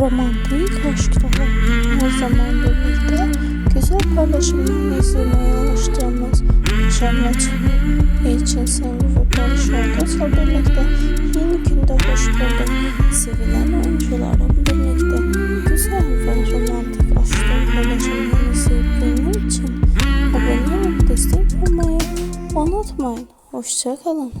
romantik aşk dolu. Her zaman birlikte güzel paylaşımlar izlemeye alıştığımız Şermet için Sengül ve Barış Ortaç'la birlikte yeni günde hoş bulduk. Sevilen oyuncuların birlikte güzel ve romantik aşk dolu paylaşımlar için abone olup destek olmayı unutmayın. Hoşçakalın.